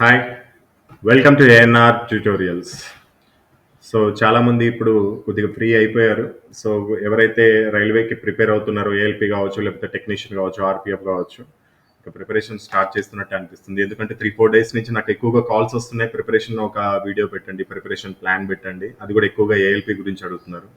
Hi welcome to ANR tutorials so చాలామంది ఇప్పుడు కొద్దిగా ఫ్రీ అయిపోయారు. సో ఎవరైతే రైల్వేకి ప్రిపేర్ అవుతున్నారో ఏఎల్పి కావచ్చు లేకపోతే టెక్నీషియన్ కావచ్చు ఆర్పిఎఫ్ కావచ్చు ప్రిపరేషన్ స్టార్ట్ చేస్తున్నట్టు అనిపిస్తుంది. ఎందుకంటే త్రీ ఫోర్ డేస్ నుంచి నాకు ఎక్కువగా కాల్స్ వస్తున్నాయి. ప్రిపరేషన్ ఒక వీడియో పెట్టండి ప్రిపరేషన్ ప్లాన్ పెట్టండి. అది కూడా ఎక్కువగా ఏఎల్పి గురించి అడుగుతున్నారు.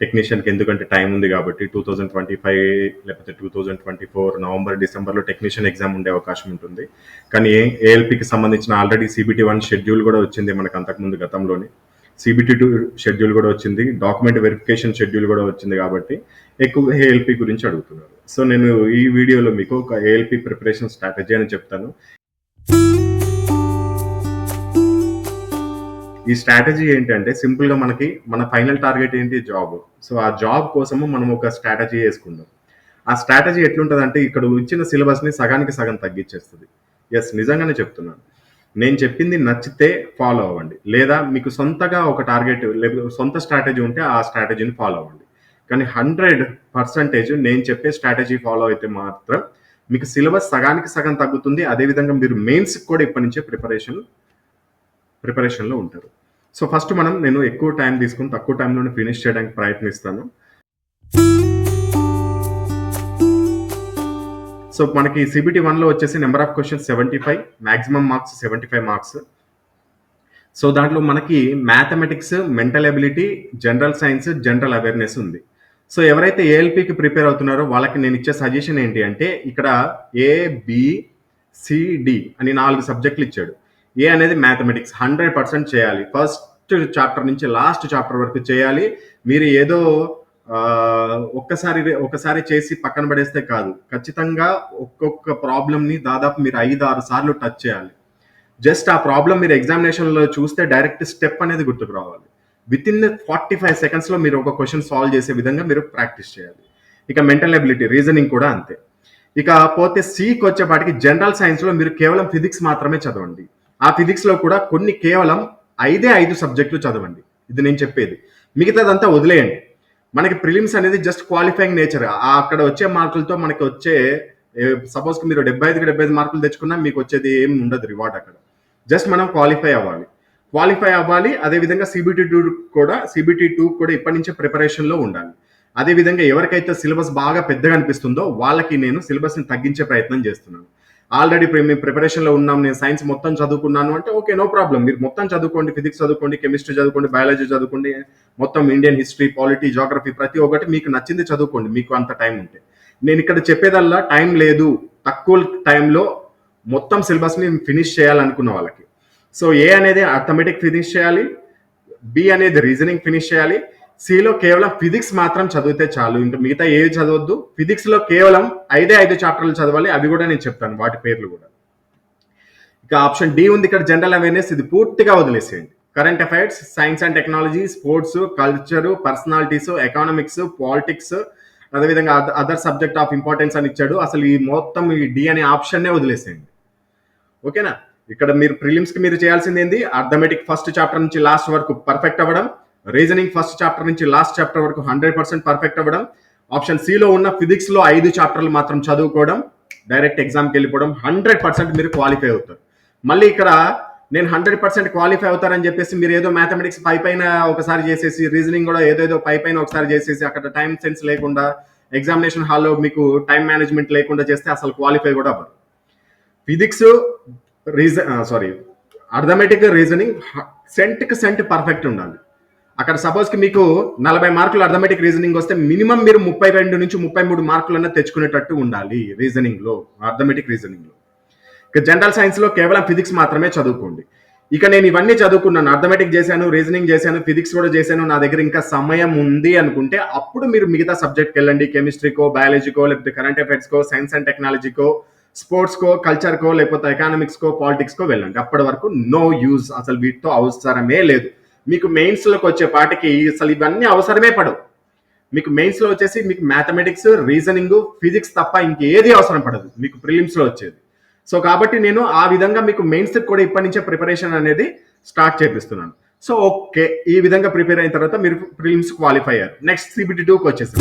టెక్నీషియన్కి ఎందుకంటే టైం ఉంది కాబట్టి టూ థౌజండ్ ట్వంటీ ఫైవ్ లేకపోతే two thousand twenty four November డిసెంబర్లో టెక్నీషియన్ ఎగ్జామ్ ఉండే అవకాశం ఉంటుంది. కానీ ఏఎల్పికి సంబంధించిన ఆల్రెడీ సిబిటీ వన్ షెడ్యూల్ కూడా వచ్చింది మనకు అంతకుముందు గతంలోనే. సిబిటీ టూ షెడ్యూల్ కూడా వచ్చింది. డాక్యుమెంట్ వెరిఫికేషన్ షెడ్యూల్ కూడా వచ్చింది కాబట్టి ఎక్కువగా ఏఎల్పి గురించి అడుగుతున్నారు. సో నేను ఈ వీడియోలో మీకు ఒక ఏఎల్పి ప్రిపరేషన్ స్ట్రాటజీ అని చెప్తాను. ఈ స్ట్రాటజీ ఏంటంటే సింపుల్గా మనకి మన ఫైనల్ టార్గెట్ ఏంటి? జాబ్ సో ఆ జాబ్ కోసము మనం ఒక స్ట్రాటజీ వేసుకుందాం. ఆ స్ట్రాటజీ ఎట్లుంటదంటే ఇక్కడ ఇచ్చిన సిలబస్ని సగానికి సగం తగ్గించేస్తుంది. ఎస్ నిజంగానే చెప్తున్నాను. నేను చెప్పింది నచ్చితే ఫాలో అవ్వండి. లేదా మీకు సొంతగా ఒక టార్గెట్ లేకపోతే సొంత స్ట్రాటజీ ఉంటే ఆ స్ట్రాటజీని ఫాలో అవ్వండి. కానీ హండ్రెడ్ పర్సంటేజ్ నేను చెప్పే స్ట్రాటజీ ఫాలో అయితే మాత్రం మీకు సిలబస్ సగానికి సగం తగ్గుతుంది. అదేవిధంగా మీరు మెయిన్స్ కూడా ఇప్పటి నుంచే ప్రిపరేషన్ ప్రిపరేషన్లో ఉంటారు. సో ఫస్ట్ మనం నేను ఎక్కువ టైం తీసుకుని తక్కువ టైంలోనే ఫినిష్ చేయడానికి ప్రయత్నిస్తాను. సో మనకి సిబిటి వన్లో వచ్చేసి number of questions seventy five maximum marks seventy five marks so దాంట్లో మనకి mathematics mental ability general science general awareness ఉంది. సో ఎవరైతే ఏఎల్పికి ప్రిపేర్ అవుతున్నారో వాళ్ళకి నేను ఇచ్చే సజెషన్ ఏంటి అంటే ఇక్కడ ఏ బి సిడి అని నాలుగు సబ్జెక్టులు ఇచ్చాడు. ఏ అనేది మ్యాథమెటిక్స్ హండ్రెడ్ పర్సెంట్ చేయాలి. ఫస్ట్ చాప్టర్ నుంచి లాస్ట్ చాప్టర్ వరకు చేయాలి. మీరు ఏదో ఒక్కసారి ఒకసారి చేసి పక్కన పడేస్తే కాదు. ఖచ్చితంగా ఒక్కొక్క ప్రాబ్లమ్ని దాదాపు మీరు ఐదు ఆరు సార్లు టచ్ చేయాలి. జస్ట్ ఆ ప్రాబ్లం మీరు ఎగ్జామినేషన్లో చూస్తే డైరెక్ట్ స్టెప్ అనేది గుర్తుకు రావాలి. విత్ ఇన్ ఫార్టీ ఫైవ్ సెకండ్స్లో మీరు ఒక క్వశ్చన్ సాల్వ్ చేసే విధంగా మీరు ప్రాక్టీస్ చేయాలి. ఇక మెంటల్ ఎబిలిటీ రీజనింగ్ కూడా అంతే. ఇక పోతే సికి వచ్చేపాటికి జనరల్ సైన్స్లో మీరు కేవలం ఫిజిక్స్ మాత్రమే చదవండి. ఆ ఫిజిక్స్లో కూడా కొన్ని కేవలం ఐదే ఐదు సబ్జెక్టులు చదవండి. ఇది నేను చెప్పేది. మిగతాదంతా వదిలేయండి. మనకి ప్రిలిమ్స్ అనేది జస్ట్ క్వాలిఫైయింగ్ నేచర్ అక్కడ వచ్చే మార్కులతో మనకి వచ్చే సపోజ్ మీరు డెబ్బై ఐదుకి డెబ్బై ఐదు మార్కులు తెచ్చుకున్నా మీకు వచ్చేది ఏం ఉండదు రివార్డ్ అక్కడ. జస్ట్ మనం క్వాలిఫై అవ్వాలి. క్వాలిఫై అవ్వాలి అదేవిధంగా సిబిటీ టూ కూడా సిబిటీ టూ కూడా ఇప్పటి నుంచే ప్రిపరేషన్లో ఉండాలి. అదేవిధంగా ఎవరికైతే సిలబస్ బాగా పెద్దగా అనిపిస్తుందో వాళ్ళకి నేను సిలబస్ని తగ్గించే ప్రయత్నం చేస్తున్నాను. ఆల్రెడీ మేము ప్రిపరేషన్లో ఉన్నాం నేను సైన్స్ మొత్తం చదువుకున్నాను అంటే ఓకే నో ప్రాబ్లం మీరు మొత్తం చదువుకోండి ఫిజిక్స్ చదువుకోండి కెమిస్ట్రీ చదువుకోండి బయాలజీ చదువుకోండి మొత్తం ఇండియన్ హిస్టరీ పాలిటీ జాగ్రఫీ ప్రతి ఒక్కటి మీకు నచ్చింది చదువుకోండి మీకు అంత టైం ఉంటే. నేను ఇక్కడ చెప్పేదల్లా టైం లేదు తక్కువ టైంలో మొత్తం సిలబస్ని ఫినిష్ చేయాలనుకున్న వాళ్ళకి. సో ఏ అనేది అథమెటిక్ ఫినిష్ చేయాలి బి అనేది రీజనింగ్ ఫినిష్ చేయాలి సిలో కేవలం ఫిజిక్స్ మాత్రం చదివితే చాలు. ఇంకా మిగతా ఏవి చదవద్దు. ఫిజిక్స్లో కేవలం ఐదే ఐదు చాప్టర్లు చదవాలి. అవి కూడా నేను చెప్తాను. వాటి పేర్లు కూడా. ఇక ఆప్షన్ డి ఉంది. ఇక్కడ జనరల్ అవేర్నెస్ ఇది పూర్తిగా వదిలేసేయండి. Current affairs science and technology sports culture personalities economics politics అదేవిధంగా అదర్ సబ్జెక్ట్ ఆఫ్ ఇంపార్టెన్స్ అని ఇచ్చాడు. అసలు ఈ మొత్తం ఈ డి అనే ఆప్షన్నే వదిలేసేయండి. ఓకేనా? ఇక్కడ మీరు ప్రిలిమ్స్కి మీరు చేయాల్సింది ఏంది? అర్థమెటిక్ ఫస్ట్ చాప్టర్ నుంచి లాస్ట్ వరకు పర్ఫెక్ట్ అవ్వడం. రీజనింగ్ ఫస్ట్ చాప్టర్ నుంచి లాస్ట్ చాప్టర్ వరకు హండ్రెడ్ పర్సెంట్ పర్ఫెక్ట్ అవ్వడం. ఆప్షన్ సిలో ఉన్న ఫిజిక్స్లో ఐదు చాప్టర్లు మాత్రం చదువుకోవడం డైరెక్ట్ ఎగ్జామ్కి వెళ్ళిపోవడం హండ్రెడ్ పర్సెంట్ మీరు క్వాలిఫై అవుతారు. మళ్ళీ ఇక్కడ నేను హండ్రెడ్ పర్సెంట్ క్వాలిఫై అవుతారని చెప్పేసి మీరు ఏదో మ్యాథమెటిక్స్ పై పైన ఒకసారి చేసేసి రీజనింగ్ కూడా ఏదేదో పై పైన ఒకసారి చేసేసి అక్కడ టైం సెన్స్ లేకుండా ఎగ్జామినేషన్ హాల్లో మీకు టైం మేనేజ్మెంట్ లేకుండా చేస్తే అసలు క్వాలిఫై కూడా అవ్వరు. Physics reason sorry arithmetic reasoning సెంట్కి cent perfect ఉండాలి. అక్కడ సపోజ్కి మీకు నలభై మార్కులు అర్థమెటిక్ రీజనింగ్ వస్తే మినిమం మీరు ముప్పై రెండు నుంచి ముప్పై మూడు మార్కులన్నా తెచ్చుకునేటట్టు ఉండాలి రీజనింగ్లో అర్థమెటిక్ రీజనింగ్లో ఇక జనరల్ సైన్స్లో కేవలం ఫిజిక్స్ మాత్రమే చదువుకోండి. ఇక నేను ఇవన్నీ చదువుకున్నాను అర్థమెటిక్ చేశాను రీజనింగ్ చేశాను ఫిజిక్స్ కూడా చేశాను నా దగ్గర ఇంకా సమయం ఉంది అనుకుంటే అప్పుడు మీరు మిగతా సబ్జెక్ట్కి వెళ్ళండి కెమిస్ట్రీకో బయాలజీకో లేకపోతే కరెంట్ అఫైర్స్కో సైన్స్ అండ్ టెక్నాలజీకో స్పోర్ట్స్కో కల్చర్కో లేకపోతే ఎకనామిక్స్కో పాలిటిక్స్కో వెళ్ళండి. అప్పటి వరకు నో యూజ్ అసలు వీటితో అవసరమే లేదు. మీకు మెయిన్స్లోకి వచ్చే పాటికి అసలు ఇవన్నీ అవసరమే పడవు. మీకు మెయిన్స్లో వచ్చేసి మీకు మ్యాథమెటిక్స్ రీజనింగ్ ఫిజిక్స్ తప్ప ఇంకేది అవసరం పడదు. మీకు ప్రిలిమ్స్లో వచ్చేది. సో కాబట్టి నేను ఆ విధంగా మీకు మెయిన్స్ కూడా ఇప్పటి నుంచే ప్రిపరేషన్ అనేది స్టార్ట్ చేపిస్తున్నాను. సో ఓకే ఈ విధంగా ప్రిపేర్ అయిన తర్వాత మీరు ప్రిలిమ్స్ క్వాలిఫై అయ్యారు. నెక్స్ట్ సిబిటి టూకి వచ్చేసి.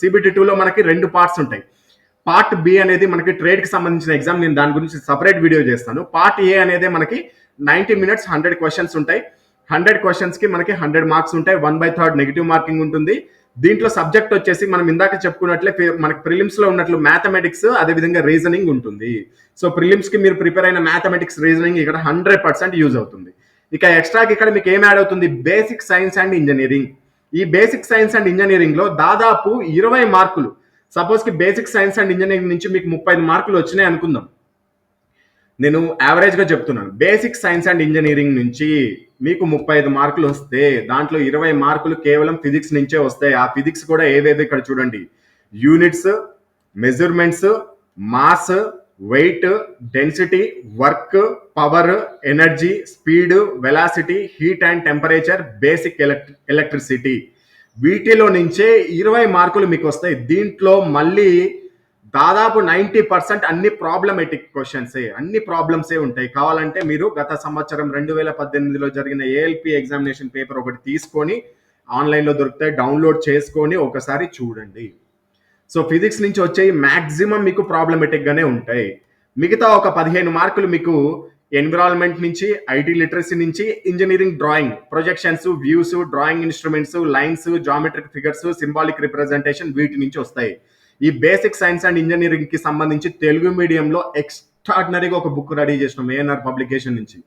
సిబిటి టూలో మనకి రెండు పార్ట్స్ ఉంటాయి. పార్ట్ బి అనేది మనకి ట్రేడ్కి సంబంధించిన ఎగ్జామ్. నేను దాని గురించి సపరేట్ వీడియో చేస్తాను. పార్ట్ ఏ అనేది మనకి నైన్టీ మినిట్స్ హండ్రెడ్ క్వశ్చన్స్ ఉంటాయి. హండ్రెడ్ క్వశ్చన్స్కి మనకి హండ్రెడ్ మార్క్స్ ఉంటాయి. One by third negative marking ఉంటుంది. దీంట్లో సబ్జెక్ట్ వచ్చేసి మనం ఇందాక చెప్పుకున్నట్లే మనకి ప్రిలిమ్స్లో ఉన్నట్లు మ్యాథమెటిక్స్ అదే విధంగా రీజనింగ్ ఉంటుంది. సో ప్రిలిమ్స్కి మీరు ప్రిపేర్ అయిన మ్యాథమెటిక్స్ రీజనింగ్ ఇక్కడ హండ్రెడ్ పర్సెంట్ యూజ్ అవుతుంది. ఇక ఎక్స్ట్రాకి ఇక్కడ మీకు ఏం యాడ్ అవుతుంది? Basic science and engineering. ఈ బేసిక్ సైన్స్ అండ్ ఇంజనీరింగ్లో దాదాపు ఇరవై మార్కులు సపోజ్కి బేసిక్ సైన్స్ అండ్ ఇంజనీరింగ్ నుంచి మీకు ముప్పై ఐదు మార్కులు వచ్చినాయి అనుకుందాం. నేను యావరేజ్గా చెప్తున్నాను. బేసిక్ సైన్స్ అండ్ ఇంజనీరింగ్ నుంచి మీకు ముప్పై ఐదు మార్కులు వస్తే దాంట్లో ఇరవై మార్కులు కేవలం ఫిజిక్స్ నుంచే వస్తాయి. ఆ ఫిజిక్స్ కూడా ఏవేవి ఇక్కడ చూడండి. Units measurements mass weight density work power energy speed velocity heat and temperature basic electricity వీటిలో నుంచే ఇరవై మార్కులు మీకు వస్తాయి. దీంట్లో మళ్ళీ దాదాపు నైంటీ పర్సెంట్ అన్ని ప్రాబ్లమెటిక్ క్వశ్చన్సే అన్ని ప్రాబ్లమ్సే ఉంటాయి. కావాలంటే మీరు గత సంవత్సరం రెండు వేల పద్దెనిమిదిలో జరిగిన ఏఎల్పి ఎగ్జామినేషన్ పేపర్ ఒకటి తీసుకొని ఆన్లైన్లో దొరుకుతాయి డౌన్లోడ్ చేసుకొని ఒకసారి చూడండి. సో ఫిజిక్స్ నుంచి వచ్చే మ్యాక్సిమం మీకు ప్రాబ్లమెటిక్గానే ఉంటాయి. మిగతా ఒక పదిహేను మార్కులు మీకు ఎన్విరాన్మెంట్ నుంచి ఐటీ లిటరసీ నుంచి engineering drawing projections views drawing instruments lines geometric figures symbolic representation వీటి నుంచి వస్తాయి. ఈ బేసిక్ సైన్స్ అండ్ ఇంజనీరింగ్కి సంబంధించి తెలుగు మీడియంలో ఎక్స్ట్రాడినరీగా ఒక బుక్ రెడీ చేసినాం ఏఎన్ఆర్ పబ్లికేషన్ నుంచి.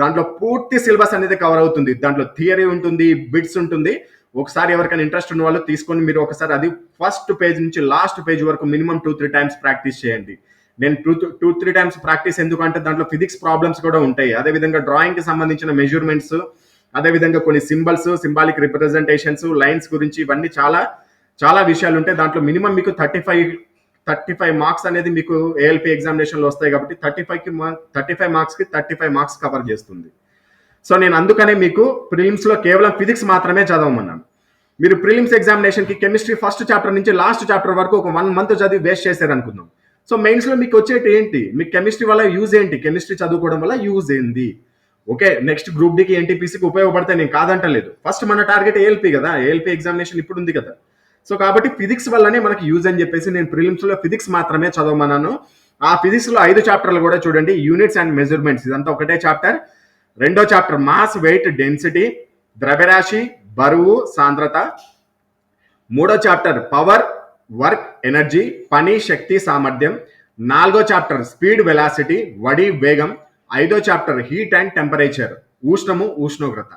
దాంట్లో పూర్తి సిలబస్ అనేది కవర్ అవుతుంది. దాంట్లో థియరీ ఉంటుంది బిట్స్ ఉంటుంది. ఒకసారి ఎవరికైనా ఇంట్రెస్ట్ ఉన్న వాళ్ళు తీసుకొని మీరు ఒకసారి అది ఫస్ట్ పేజ్ నుంచి లాస్ట్ పేజ్ వరకు minimum two three times practice చేయండి. నేను two two three times practice ఎందుకంటే దాంట్లో ఫిజిక్స్ ప్రాబ్లమ్స్ కూడా ఉంటాయి. అదేవిధంగా డ్రాయింగ్కి సంబంధించిన మెజర్మెంట్స్ అదేవిధంగా కొన్ని సింబల్స్ సింబాలిక్ రిప్రజెంటేషన్స్ లైన్స్ గురించి ఇవన్నీ చాలా చాలా విషయాలు ఉంటాయి. దాంట్లో మినిమం మీకు thirty five thirty five marks అనేది మీకు ఏఎల్పి ఎగ్జామినేషన్లో వస్తాయి కాబట్టి థర్టీ ఫైవ్కి థర్టీ ఫైవ్ మార్క్స్కి థర్టీ ఫైవ్ మార్క్స్ కవర్ చేస్తుంది. సో నేను అందుకనే మీకు ప్రిలిమ్స్లో కేవలం ఫిజిక్స్ మాత్రమే చదవమన్నాను. మీరు ప్రిలిమ్స్ ఎగ్జామినేషన్కి కెమిస్ట్రీ ఫస్ట్ చాప్టర్ నుంచి లాస్ట్ చాప్టర్ వరకు ఒక వన్ మంత్ చదివి వేస్ట్ చేశారు అనుకుందాం సో మెయిన్స్లో మీకు వచ్చేటి ఏంటి? మీకు కెమిస్ట్రీ వల్ల యూజ్ ఏంటి? కెమిస్ట్రీ చదువుకోవడం వల్ల యూజ్ ఏంది? ఓకే నెక్స్ట్ గ్రూప్ డికి ఎన్టీపీసీకి ఉపయోగపడతాయి నేను కాదంటలేదు. ఫస్ట్ మన టార్గెట్ ఏఎల్పి కదా? ఏఎల్పి ఎగ్జామినేషన్ ఇప్పుడు ఉంది కదా? సో కాబట్టి ఫిజిక్స్ వల్లనే మనకి యూజ్ అని చెప్పేసి నేను ప్రిలిమ్స్లో ఫిజిక్స్ మాత్రమే చదవమన్నాను. ఆ ఫిజిక్స్లో ఐదు చాప్టర్లు కూడా చూడండి. యూనిట్స్ అండ్ మెజర్మెంట్స్ ఇదంతా ఒకటే చాప్టర్ రెండో చాప్టర్ మాస్ వెయిట్ డెన్సిటీ ద్రవ్యరాశి బరువు సాంద్రత. మూడో చాప్టర్ పవర్ వర్క్ ఎనర్జీ పని శక్తి సామర్థ్యం. నాలుగో చాప్టర్ స్పీడ్ వెలాసిటీ వడి వేగం. ఐదో చాప్టర్ హీట్ అండ్ టెంపరేచర్ ఉష్ణము ఉష్ణోగ్రత.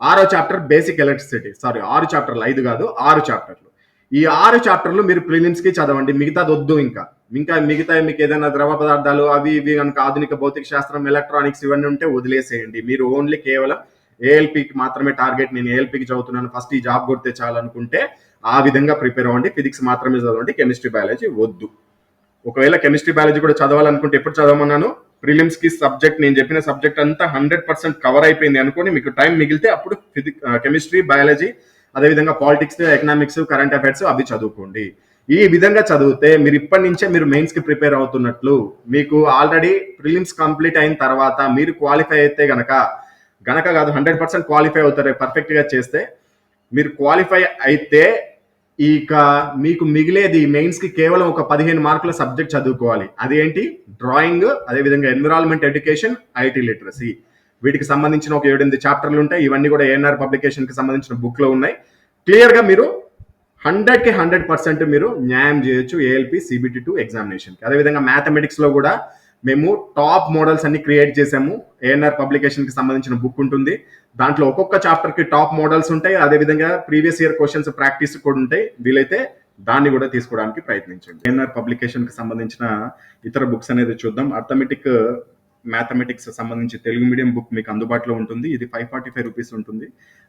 ఆరో చాప్టర్ బేసిక్ ఎలక్ట్రిసిటీ. సారీ ఆరు చాప్టర్లు ఐదు కాదు ఆరు చాప్టర్లు. ఈ ఆరు చాప్టర్లు మీరు ప్రిలిమ్స్కి చదవండి మిగతాది వద్దు ఇంకా. ఇంకా మిగతా మీకు ఏదైనా ద్రవ పదార్థాలు అవి ఇవి కనుక ఆధునిక భౌతిక శాస్త్రం ఎలక్ట్రానిక్స్ ఇవన్నీ ఉంటే వదిలేసేయండి. మీరు ఓన్లీ కేవలం ఏఎల్పికి మాత్రమే టార్గెట్. నేను ఏఎల్పికి చదువుతున్నాను ఫస్ట్ ఈ జాబ్ కొడితే చాలనుకుంటే ఆ విధంగా ప్రిపేర్ అవ్వండి. ఫిజిక్స్ మాత్రమే చదవండి. కెమిస్ట్రీ బయాలజీ వద్దు. ఒకవేళ కెమిస్ట్రీ బయాలజీ కూడా చదవాలనుకుంటే ఎప్పుడు చదవమన్నాను? ప్రిలిమ్స్కి సబ్జెక్ట్ నేను చెప్పిన సబ్జెక్ట్ అంతా హండ్రెడ్ పర్సెంట్ కవర్ అయిపోయింది అనుకోని మీకు టైం మిగిలితే అప్పుడు ఫిజిక్ కెమిస్ట్రీ బయాలజీ అదేవిధంగా పాలిటిక్స్ ఎకనామిక్స్ కరెంట్ అఫైర్స్ అవి చదువుకోండి. ఈ విధంగా చదివితే మీరు ఇప్పటి నుంచే మీరు మెయిన్స్కి ప్రిపేర్ అవుతున్నట్లు మీకు ఆల్రెడీ ప్రిలిమ్స్ కంప్లీట్ అయిన తర్వాత మీరు క్వాలిఫై అయితే గనక గనక కాదు హండ్రెడ్ పర్సెంట్ క్వాలిఫై అవుతారు పర్ఫెక్ట్గా చేస్తే మీరు క్వాలిఫై అయితే ఇక మీకు మిగిలేది మెయిన్స్కి కేవలం ఒక పదిహేను మార్కుల సబ్జెక్ట్ చదువుకోవాలి. అదేంటి? డ్రాయింగ్ అదేవిధంగా ఎన్విరాన్మెంట్ ఎడ్యుకేషన్ ఐటీ లిటరసీ వీటికి సంబంధించిన ఒక ఏడెనిమిది చాప్టర్లు ఉంటాయి. ఇవన్నీ కూడా ఏఎన్ఆర్ పబ్లికేషన్కి సంబంధించిన బుక్లో ఉన్నాయి. క్లియర్గా మీరు హండ్రెడ్కి హండ్రెడ్ పర్సెంట్ మీరు న్యాయం చేయొచ్చు ఏఎల్పి సిబిటి టూ ఎగ్జామినేషన్ అదేవిధంగా మ్యాథమెటిక్స్లో కూడా మేము టాప్ మోడల్స్ అన్ని క్రియేట్ చేసాము. ఏఎన్ఆర్ పబ్లికేషన్కి సంబంధించిన బుక్ ఉంటుంది. దాంట్లో ఒక్కొక్క చాప్టర్కి టాప్ మోడల్స్ ఉంటాయి అదేవిధంగా ప్రీవియస్ ఇయర్ క్వశ్చన్స్ ప్రాక్టీస్ కూడా ఉంటాయి. వీలైతే దాన్ని కూడా తీసుకోవడానికి ప్రయత్నించండి. ఎన్ఆర్ పబ్లికేషన్కి సంబంధించిన ఇతర బుక్స్ అనేది చూద్దాం. అర్థమెటిక్ మ్యాథమెటిక్స్ సంబంధించి తెలుగు మీడియం బుక్ మీకు అందుబాటులో ఉంటుంది. ఇది ఫైవ్ ఫార్టీ ఫైవ్ రూపీస్ ఉంటుంది.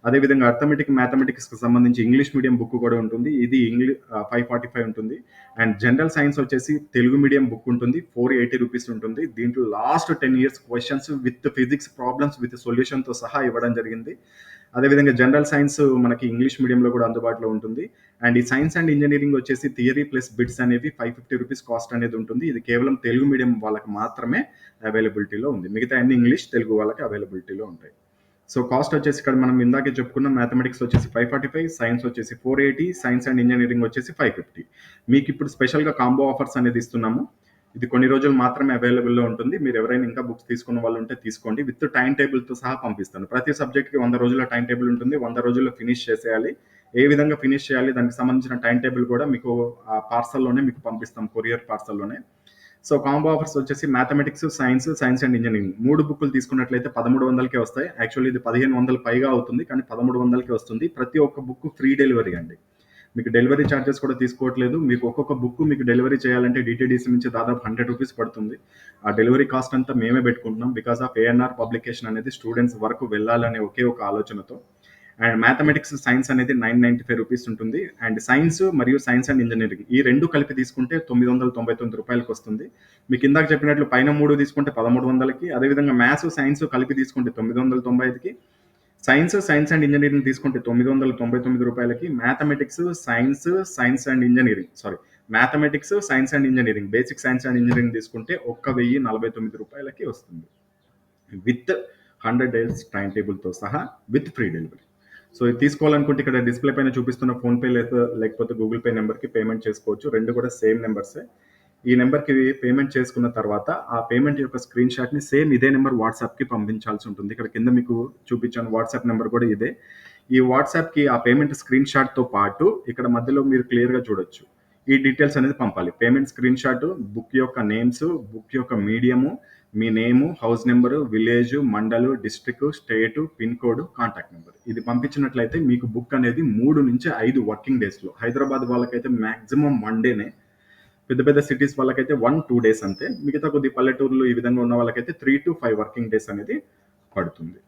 అదేవిధంగా అర్థమెటిక్ మ్యాథమెటిక్స్కి సంబంధించి ఇంగ్లీష్ మీడియం బుక్ కూడా ఉంటుంది. ఇది ఇంగ్లీష్ ఫైవ్ ఫార్టీ ఫైవ్ ఉంటుంది. అండ్ జనరల్ సైన్స్ వచ్చేసి తెలుగు మీడియం బుక్ ఉంటుంది. ఫోర్ ఎయిటీ రూపీస్ ఉంటుంది. దీంట్లో last ten years questions with physics problems with సొల్యూషన్తో సహా ఇవ్వడం జరిగింది. అదేవిధంగా జనరల్ సైన్స్ మనకి ఇంగ్లీష్ మీడియంలో కూడా అందుబాటులో ఉంటుంది. అండ్ ఈ సైన్స్ అండ్ ఇంజనీరింగ్ వచ్చేసి థియరీ ప్లస్ బిట్స్ అనేవి ఫైవ్ ఫిఫ్టీ రూపీస్ కాస్ట్ అనేది ఉంటుంది. ఇది కేవలం తెలుగు మీడియం వాళ్ళకి మాత్రమే అవైలబిలిటీలో ఉంది. మిగతా అన్ని ఇంగ్లీష్ తెలుగు వాళ్ళకి అవైలబిలిటీలో ఉంటాయి. సో కాస్ట్ వచ్చేసి ఇక్కడ మనం ఇందాకే చెప్పుకున్న మ్యాథమెటిక్స్ వచ్చేసి ఫైవ్ ఫార్టీ ఫైవ్ సైన్స్ వచ్చేసి four eighty science and engineering వచ్చేసి ఫైవ్ ఫిఫ్టీ. మీకు ఇప్పుడు స్పెషల్గా కాంబో ఆఫర్స్ అనేది ఇస్తున్నాము. ఇది కొన్ని రోజులు మాత్రమే అవైలబుల్లో ఉంటుంది. మీరు ఎవరైనా ఇంకా బుక్స్ తీసుకున్న వాళ్ళు ఉంటే తీసుకోండి. విత్ టైం టేబుల్తో సహా పంపిస్తాను. ప్రతి సబ్జెక్ట్కి వంద రోజుల టైం టేబుల్ ఉంటుంది. వంద రోజుల్లో ఫినిష్ చేసేయాలి. ఏ విధంగా ఫినిష్ చేయాలి దానికి సంబంధించిన టైం టేబుల్ కూడా మీకు ఆ పార్సల్లోనే మీకు పంపిస్తాం. కొరియర్ పార్సల్లోనే సో కాంబో ఆఫర్స్ వచ్చేసి mathematics science science and engineering. మూడు బుక్లు తీసుకున్నట్లయితే పదమూడు వందలకే వస్తాయి. యాక్చువల్లీ ఇది పదిహేను వందలు పైగా అవుతుంది. కానీ పదమూడు వందలకే వస్తుంది. ప్రతి ఒక్క బుక్ ఫ్రీ డెలివరీ అండి. మీకు డెలివరీ ఛార్జెస్ కూడా తీసుకోవట్లేదు. మీకు ఒక్కొక్క బుక్ మీకు డెలివరీ చేయాలంటే డిటీడీసీ నుంచి దాదాపు హండ్రెడ్ రూపీస్ పడుతుంది. ఆ డెలివరీ కాస్ట్ అంతా మేమే పెట్టుకుంటున్నాం బికాస్ ఆఫ్ ఏఎన్ఆర్ పబ్లికేషన్ అనేది స్టూడెంట్స్ వరకు వెళ్ళాలనే ఒకే ఒక ఆలోచనతో. అండ్ మ్యాథమెటిక్స్ సైన్స్ అనేది నైన్ నైంటీ ఫైవ్ రూపీస్ ఉంటుంది. అండ్ సైన్స్ మరియు సైన్స్ అండ్ ఇంజనీరింగ్ ఈ రెండు కలిపి తీసుకుంటే తొమ్మిది వందల తొంభై తొమ్మిది రూపాయలకి వస్తుంది. మీకు ఇందాక చెప్పినట్లు పైన మూడు తీసుకుంటే పదమూడు వందలకి అదేవిధంగా మ్యాథ్స్ సైన్స్ కలిపి తీసుకుంటే తొమ్మిది వందల తొంభై ఐదుకి సైన్స్ సైన్స్ అండ్ ఇంజనీరింగ్ తీసుకుంటే తొమ్మిది వందల తొంభై తొమ్మిది రూపాయలకి mathematics science science and engineering sorry mathematics science and engineering basic science and engineering తీసుకుంటే ఒక్క వెయ్యి నలభై తొమ్మిది రూపాయలకి వస్తుంది. విత్ హండ్రెడ్ డేస్ టైం టేబుల్తో సహా విత్ ఫ్రీ డెలివరీ సో ఇది తీసుకోవాలనుకుంటే ఇక్కడ డిస్ప్లే పైన చూపిస్తున్న ఫోన్పే లేదా లేకపోతే గూగుల్ పే నెంబర్కి పేమెంట్ చేసుకోవచ్చు. రెండు కూడా సేమ్ నెంబర్సే ఈ నెంబర్కి పేమెంట్ చేసుకున్న తర్వాత ఆ పేమెంట్ యొక్క స్క్రీన్ షాట్ని సేమ్ ఇదే నెంబర్ వాట్సాప్కి పంపించాల్సి ఉంటుంది. ఇక్కడ కింద మీకు చూపించాను వాట్సాప్ నెంబర్ కూడా ఇదే. ఈ వాట్సాప్కి ఆ పేమెంట్ స్క్రీన్ షాట్తో పాటు ఇక్కడ మధ్యలో మీరు క్లియర్గా చూడొచ్చు. ఈ డీటెయిల్స్ అనేది పంపాలి. పేమెంట్ స్క్రీన్ షాట్ బుక్ యొక్క నేమ్స్ బుక్ యొక్క మీడియము మీ name house number village mandal district state pin code contact number. ఇది పంపించినట్లయితే మీకు బుక్ అనేది మూడు నుంచి ఐదు వర్కింగ్ డేస్లో హైదరాబాద్ వాళ్ళకైతే మ్యాక్సిమం వన్ డేనే పెద్ద పెద్ద సిటీస్ వాళ్ళకైతే వన్ టూ డేస్ అంతే. మిగతా కొద్ది పల్లెటూర్లు ఈ విధంగా ఉన్న వాళ్ళకైతే three to five working days అనేది పడుతుంది.